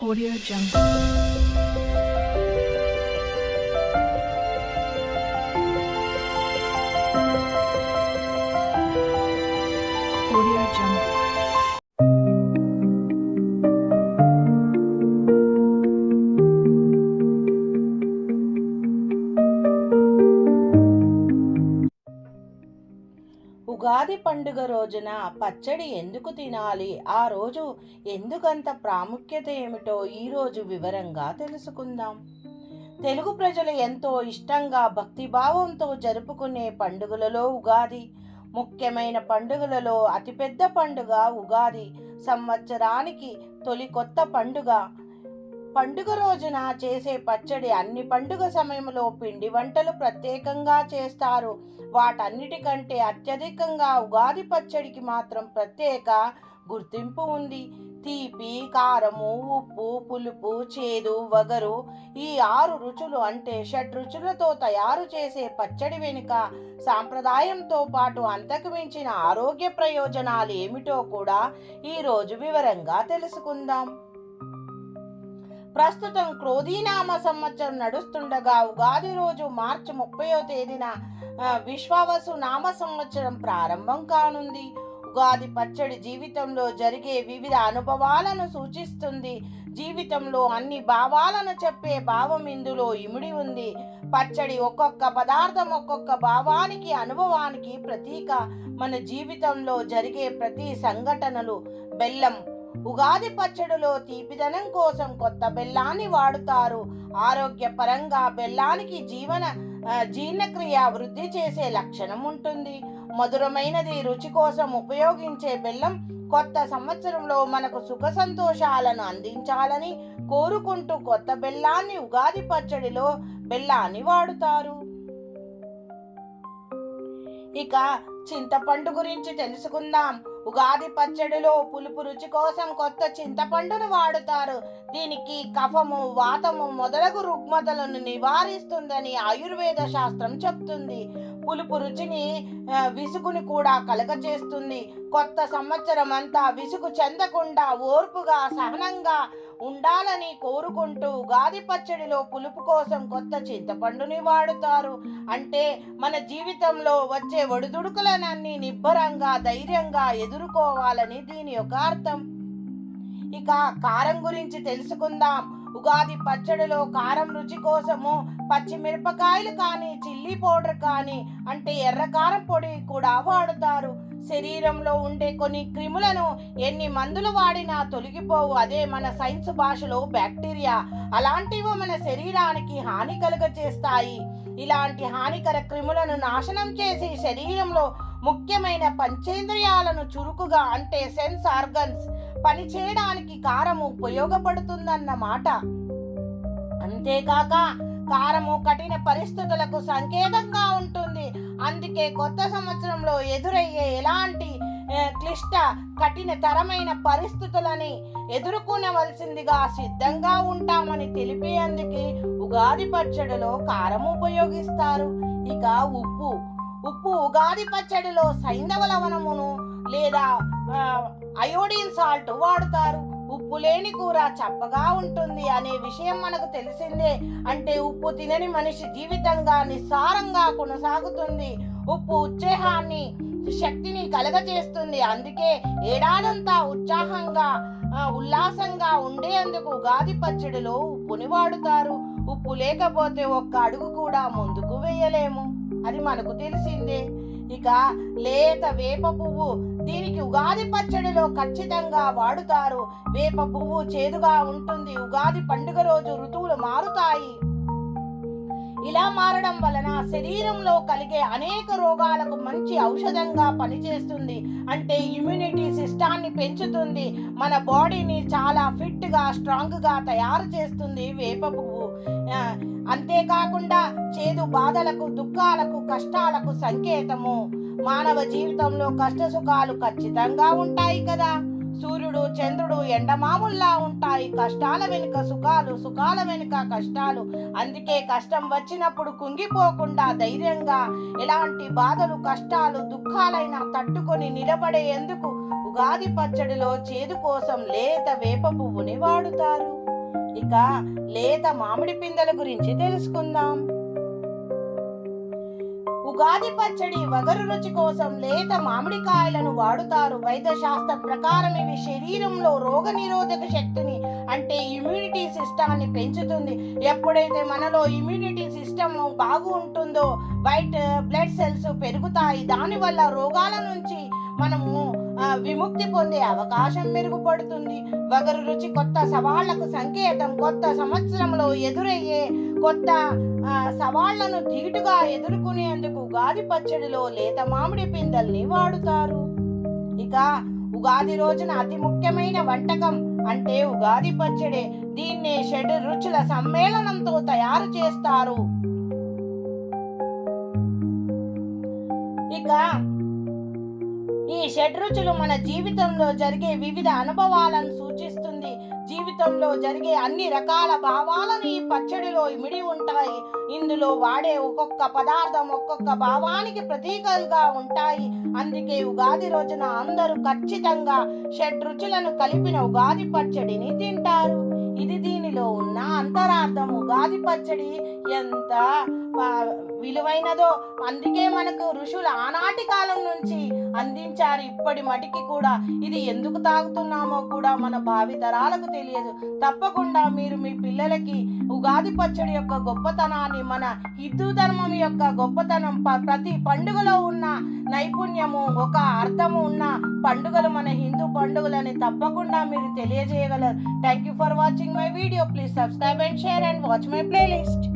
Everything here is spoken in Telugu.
Audio Jungle. ఉగాది పండుగ రోజున పచ్చడి ఎందుకు తినాలి? ఆ రోజు ఎందుకంత ప్రాముఖ్యత ఏమిటో ఈరోజు వివరంగా తెలుసుకుందాం. తెలుగు ప్రజలు ఎంతో ఇష్టంగా భక్తిభావంతో జరుపుకునే పండుగలలో ఉగాది. ముఖ్యమైన పండుగలలో అతిపెద్ద పండుగ ఉగాది. సంవత్సరానికి తొలి కొత్త పండుగ పండుగ రోజున చేసే పచ్చడి అన్ని పండుగ సమయంలో పిండి వంటలు ప్రత్యేకంగా చేస్తారు. వాటన్నిటికంటే అత్యధికంగా ఉగాది పచ్చడికి మాత్రం ప్రత్యేక గుర్తింపు ఉంది. తీపి కారము ఉప్పు పులుపు చేదు వగరు ఈ ఆరు రుచులు అంటే షడ్ రుచులతో తయారు చేసే పచ్చడి వెనుక సాంప్రదాయంతో పాటు అంతకుమించిన ఆరోగ్య ప్రయోజనాలు ఏమిటో కూడా ఈరోజు వివరంగా తెలుసుకుందాం. ప్రస్తుతం క్రోధీనామ సంవత్సరం నడుస్తుండగా ఉగాది రోజు మార్చి ముప్పయో తేదీన విశ్వావసు నామ సంవత్సరం ప్రారంభం కానుంది. ఉగాది పచ్చడి జీవితంలో జరిగే వివిధ అనుభవాలను సూచిస్తుంది. జీవితంలో అన్ని భావాలను చెప్పే భావం ఇందులో ఇమిడి ఉంది. పచ్చడి ఒక్కొక్క పదార్థం ఒక్కొక్క భావానికి అనుభవానికి ప్రతీక. మన జీవితంలో జరిగే ప్రతి సంఘటనలు బెల్లం ఉగాది పచ్చడిలో తీపిదనం కోసం కొత్త బెల్లాన్ని వాడుతారు. ఆరోగ్యపరంగా బెల్లానికి జీవన జీర్ణక్రియ వృద్ధి చేసే లక్షణం ఉంటుంది. మధురమైనది రుచి కోసం ఉపయోగించే బెల్లం కొత్త సంవత్సరంలో మనకు సుఖ సంతోషాలను అందించాలని కోరుకుంటూ కొత్త బెల్లాన్ని ఉగాది పచ్చడిలో బెల్లాన్ని వాడుతారు. ఇక చింతపండు గురించి తెలుసుకుందాం. ఉగాది పచ్చడిలో పులుపు రుచి కోసం కొత్త చింతపండును వాడుతారు. దీనికి కఫము వాతము మొదలగు రుగ్మతలను నివారిస్తుందని ఆయుర్వేద శాస్త్రం చెప్తుంది. పులుపు రుచిని విసుగుని కూడా కలగచేస్తుంది కొత్త సంవత్సరం అంతా విసుగు చెందకుండా ఓర్పుగా సహనంగా ఉండాలని కోరుకుంటూ ఉగాది పచ్చడిలో పులుపు కోసం కొత్త చింతపండుని వాడుతారు. అంటే మన జీవితంలో వచ్చే ఒడిదుడుకులనన్నీ నిబ్బరంగా ధైర్యంగా ఎదుర్కోవాలని దీని యొక్క అర్థం. ఇక కారం గురించి తెలుసుకుందాం. ఉగాది పచ్చడిలో కారం రుచి కోసము పచ్చిమిరపకాయలు కానీ చిల్లీ పౌడర్ కానీ అంటే ఎర్ర కారం పొడి కూడా వాడుతారు. శరీరంలో ఉండే కొన్ని క్రిములను ఎన్ని మందులు వాడినా తొలగిపోవు. అదే మన సైన్స్ భాషలో బ్యాక్టీరియా. అలాంటివి మన శరీరానికి హాని కలుగ చేస్తాయి ఇలాంటి హానికర క్రిములను నాశనం చేసి శరీరంలో ముఖ్యమైన పంచేంద్రియాలను చురుకుగా అంటే సెన్స్ ఆర్గన్స్ పనిచేయడానికి కారము ఉపయోగపడుతుందన్నమాట. అంతేకాక కారము కఠిన పరిస్థితులకు సంకేతంగా ఉంటుంది అందుకే కొత్త సంవత్సరంలో ఎదురయ్యే ఎలాంటి క్లిష్ట కఠినతరమైన పరిస్థితులని ఎదుర్కొనవలసిందిగా సిద్ధంగా ఉంటామని తెలిపేందుకే ఉగాది పచ్చడిలో కారం ఉపయోగిస్తారు. ఇక ఉప్పు ఉప్పు ఉగాది పచ్చడిలో సైంధవ లవణమును లేదా అయోడిన్ సాల్ట్ వాడుతారు. ఉప్పు లేని కూర చప్పగా ఉంటుంది అనే విషయం మనకు తెలిసిందే. అంటే ఉప్పు తినని మనిషి జీవితంగా నిస్సారంగా కొనసాగుతుంది. ఉప్పు ఉత్సాహాన్ని శక్తిని కలగజేస్తుంది. అందుకే ఏడాదంతా ఉత్సాహంగా ఉల్లాసంగా ఉండేందుకు ఉగాది పచ్చడిలో ఉప్పుని వాడుతారు. ఉప్పు లేకపోతే ఒక్క అడుగు కూడా ముందుకు వేయలేము. అది మనకు తెలిసిందే. ఇక లేత వేప పువ్వు దీనికి ఉగాది పచ్చడిలో ఖచ్చితంగా వాడుతారు. వేప పువ్వు చేదుగా ఉంటుంది. ఉగాది పండుగ రోజు ఋతువులు మారుతాయి. ఇలా మారడం వలన శరీరంలో కలిగే అనేక రోగాలకు మంచి ఔషధంగా పనిచేస్తుంది. అంటే ఇమ్యూనిటీ సిస్టాన్ని పెంచుతుంది. మన బాడీని చాలా ఫిట్గా స్ట్రాంగ్గా తయారు చేస్తుంది వేప పువ్వు. అంతేకాకుండా చేదు బాధలకు దుఃఖాలకు కష్టాలకు సంకేతము. మానవ జీవితంలో కష్ట సుఖాలు ఖచ్చితంగా ఉంటాయి కదా. సూర్యుడు చంద్రుడు ఎండమాముల్లా ఉంటాయి. కష్టాల వెనుక సుఖాలు సుఖాల వెనుక కష్టాలు. అందుకే కష్టం వచ్చినప్పుడు కుంగిపోకుండా ధైర్యంగా ఎలాంటి బాధలు కష్టాలు దుఃఖాలైనా తట్టుకొని నిలబడేందుకు ఉగాది పచ్చడిలో చేదు కోసం లేత వేప పువ్వుని వాడుతారు. ఇక లేత మామిడి పిందెల గురించి తెలుసుకుందాం. ఉగాది పచ్చడి వగరు రుచి కోసం లేత మామిడికాయలను వాడుతారు. వైద్య శాస్త్ర ప్రకారం ఇవి శరీరంలో రోగ నిరోధక శక్తిని అంటే ఇమ్యూనిటీ సిస్టమ్ని పెంచుతుంది. ఎప్పుడైతే మనలో ఇమ్యూనిటీ సిస్టమ్ బాగు ఉంటుందో వైట్ బ్లడ్ సెల్స్ పెరుగుతాయి. దానివల్ల రోగాల నుంచి మనము విముక్తి పొందే అవకాశం మెరుగుపడుతుంది. వగరు రుచి కొత్త సవాళ్ళకు సంకేతం కొత్త సంవత్సరంలో ఎదురయ్యే కొత్త సవాళ్ళను ధీటుగా ఎదుర్కొనేందుకు ఉగాది పచ్చడిలో లేత మామిడి పిందల్ని వాడుతారు. ఇక ఉగాది రోజున అతి ముఖ్యమైన వంటకం అంటే ఉగాది పచ్చడే. దీన్నే షడ్ రుచుల సమ్మేళనంతో తయారు చేస్తారు. ఇక ఈ షడ్రుచులు మన జీవితంలో జరిగే వివిధ అనుభవాలను సూచిస్తుంది. జీవితంలో జరిగే అన్ని రకాల భావాలను ఈ పచ్చడిలో ఇమిడి ఉంటాయి. ఇందులో వాడే ఒక్కొక్క పదార్థం ఒక్కొక్క భావానికి ప్రతీకలుగా ఉంటాయి. అందుకే ఉగాది రోజున అందరూ ఖచ్చితంగా షడ్రుచులను కలిపిన ఉగాది పచ్చడిని తింటారు. ఇది దీనిలో ఉన్న అంతరార్థం. ఉగాది పచ్చడి ఎంత విలువైనదో అందుకే మనకు ఋషులు ఆనాటి కాలం నుంచి అందించారు. ఇప్పటి మటికి కూడా ఇది ఎందుకు తాగుతున్నామో కూడా మన భావి తరాలకు తెలియదు. తప్పకుండా మీరు మీ పిల్లలకి ఉగాది పచ్చడి యొక్క గొప్పతనాన్ని మన హిందూ ధర్మం యొక్క గొప్పతనం ప- ప్రతి పండుగలో ఉన్న నైపుణ్యము ఒక అర్థము ఉన్న పండుగలు మన హిందూ పండుగలని తప్పకుండా మీరు తెలియజేయగలరు. Thank you for watching my video please subscribe and share and watch my playlist